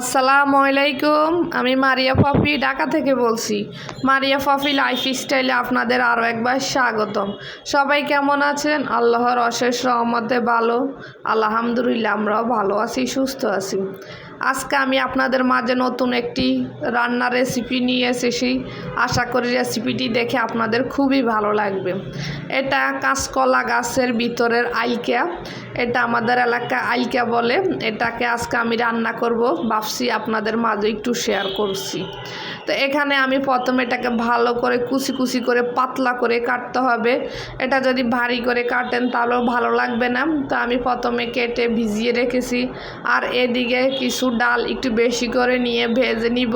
আসসালামু আলাইকুম, আমি মারিয়া ফফি ঢাকা থেকে বলছি। মারিয়া ফফি লাইফ স্টাইলে আপনাদের আরও একবার স্বাগতম। সবাই কেমন আছেন? আল্লাহর অশেষ রহমতে ভালো। আলহামদুলিল্লাহ, আমরাও ভালো আছি, সুস্থ আছি। আজকে আমি আপনাদের মাঝে নতুন একটি রান্নার রেসিপি নিয়ে এসেছি। আশা করি রেসিপিটি দেখে আপনাদের খুবই ভালো লাগবে। এটা কাঁচকলা গাছের ভিতরের আইকা এটা আমাদের এলাকা আইকা বলে। এটাকে আজকে আমি রান্না করব। ভাবছি আপনাদের মাঝে একটু শেয়ার করছি। তো এখানে আমি প্রথমে এটাকে ভালো করে কুচি কুচি করে পাতলা করে কাটতে হবে। এটা যদি ভারী করে কাটেন তাহলেও ভালো লাগবে না। তো আমি প্রথমে কেটে ভিজিয়ে রেখেছি। আর এদিকে কিছু ডাল একটু বেশি করে নিয়ে ভেজে নিব।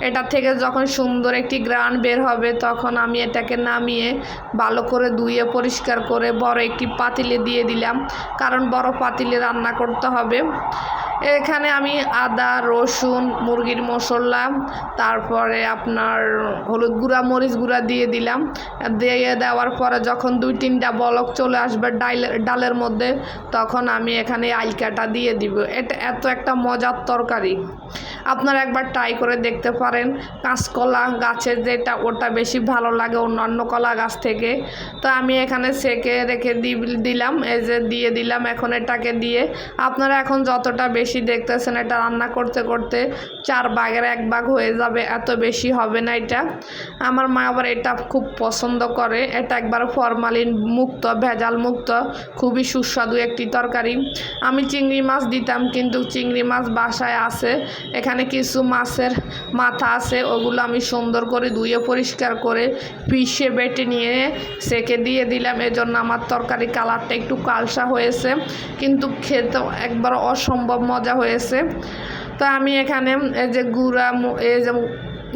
এটা থেকে যখন সুন্দর একটি গ্রান বের হবে, তখন আমি এটাকে নামিয়ে ভালো করে ধুয়ে পরিষ্কার করে বড় একটি পাতিলে দিয়ে দিলাম। কারণ বড় পাতিলে রান্না করতে হবে। এখানে আমি আদা, রসুন, মুরগির মশলা, তারপরে আপনার হলুদ গুঁড়া, মরিচ গুঁড়া দিয়ে দিলাম। দিয়ে দেওয়ার পরে যখন দুই তিনটা বলক চলে আসবে ডাইল ডালের মধ্যে, তখন আমি এখানে আলকাটা দিয়ে দিব। এটা এত একটা মজার তরকারি। আপনারা একবার ট্রাই করে দেখতে পারেন। কাঁচকলা গাছের যেটা, ওটা বেশি ভালো লাগে অন্যান্য কলা গাছ থেকে। তো আমি এখানে সেকে রেখে দিলাম, এই যে দিয়ে দিলাম এখন এটাকে দিয়ে। আপনারা এখন যতটা বেশি দেখতেছেন এটা রান্না করতে করতে চার ভাগের এক ভাগ হয়ে যাবে, এত বেশি হবে না এটা। আমার মা আবার এটা খুব পছন্দ করে। এটা একবার ফরমালিন মুক্ত, ভেজাল মুক্ত, খুবই সুস্বাদু একটি তরকারি। আমি চিংড়ি মাছ দিতাম, কিন্তু চিংড়ি মাছ বাসায় আছে। এখানে কিছু মাছের মাথা আছে, ওগুলো আমি সুন্দর করে ধুয়ে পরিষ্কার করে পিষে বেটে নিয়ে সেকে দিয়ে দিলাম। এজন্য আমার তরকারি কালারটা একটু কালসা হয়েছে, কিন্তু খেতে একবার অসম্ভব মজা হয়েছে। তো আমি এখানে এই যে গুঁড়া এই যে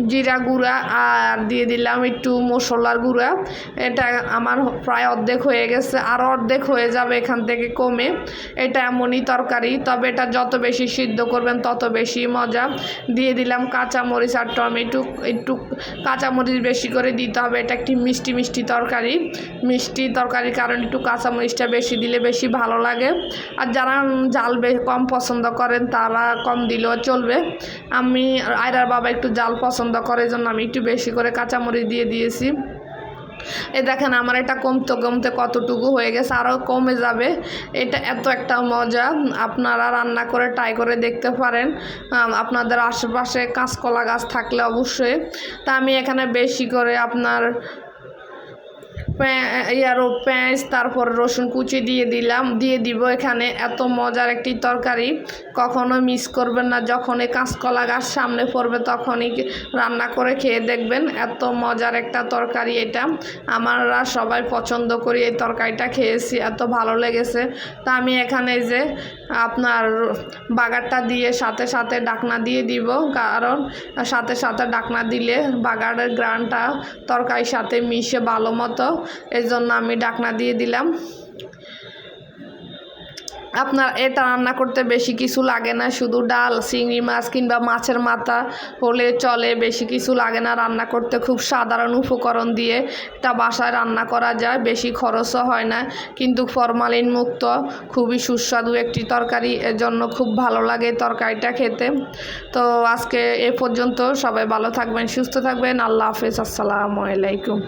জিরা গুঁড়া আর দিয়ে দিলাম একটু মশলার গুঁড়া। এটা আমার প্রায় অর্ধেক হয়ে গেছে। আর অর্ধেক হয়ে যাবে এখান থেকে কমে। এটা এমনই তরকারি, তবে এটা যত বেশি সিদ্ধ করবেন তত বেশি মজা। দিয়ে দিলাম কাঁচামরিচ আর টমেটো। একটু কাঁচামরিচ বেশি করে দিতে হবে। এটা একটি মিষ্টি মিষ্টি তরকারি। মিষ্টি তরকারির কারণে একটু কাঁচামরিচটা বেশি দিলে বেশি ভালো লাগে। আর যারা জাল কম পছন্দ করেন তারা কম দিলেও চলবে। আমি আয়রার বাবা একটু জাল পছন্দ পছন্দ করে জন্য আমি একটু বেশি করে কাঁচামরিচ দিয়ে দিয়েছি। এ দেখেন আমার এটা কমতে কমতে কতটুকু হয়ে গেছে আরও কমে যাবে। এটা এত একটা মজা, আপনারা রান্না করে ট্রাই করে দেখতে পারেন। আপনাদের আশেপাশে কাঁচকলা গাছ থাকলে অবশ্যই। তা আমি এখানে বেশি করে আপনার ইয়ারও পেঁয়াজ তারপর রসুন কুচি দিয়ে দিলাম, দিয়ে দিব এখানে এত মজার একটি তরকারি। কখনো মিস করবেন না যখন এই কাঁচকলা গাছ সামনে পড়বে তখনই রান্না করে খেয়ে দেখবেন, এত মজার একটা তরকারি এটা। আমারা সবাই পছন্দ করি এই তরকারিটা খেয়েছি, এত ভালো লেগেছে। তা আমি এখানে যে আপনার বাগারটা দিয়ে সাথে সাথে ডাকনা দিয়ে দিব, কারণ সাথে সাথে ডাকনা দিলে বাগারের গ্রানটা তরকারির সাথে মিশে ভালো মতো জন্য আমি ডাকনা দিয়ে দিলাম। আপনার এটা রান্না করতে বেশি কিছু লাগে না, শুধু ডাল, চিংড়ি মাছ কিংবা মাছের মাথা হলে চলে, বেশি কিছু লাগে না রান্না করতে। খুব সাধারণ উপকরণ দিয়ে এটা বাসায় রান্না করা যায়, বেশি খরচও হয় না, কিন্তু ফরমালিন মুক্ত, খুবই সুস্বাদু একটি তরকারি এর জন্য খুব ভালো লাগে তরকারিটা খেতে। তো আজকে এ পর্যন্ত সবাই ভালো থাকবেন, সুস্থ থাকবেন, আল্লাহ হাফেজ, আসসালামু আলাইকুম।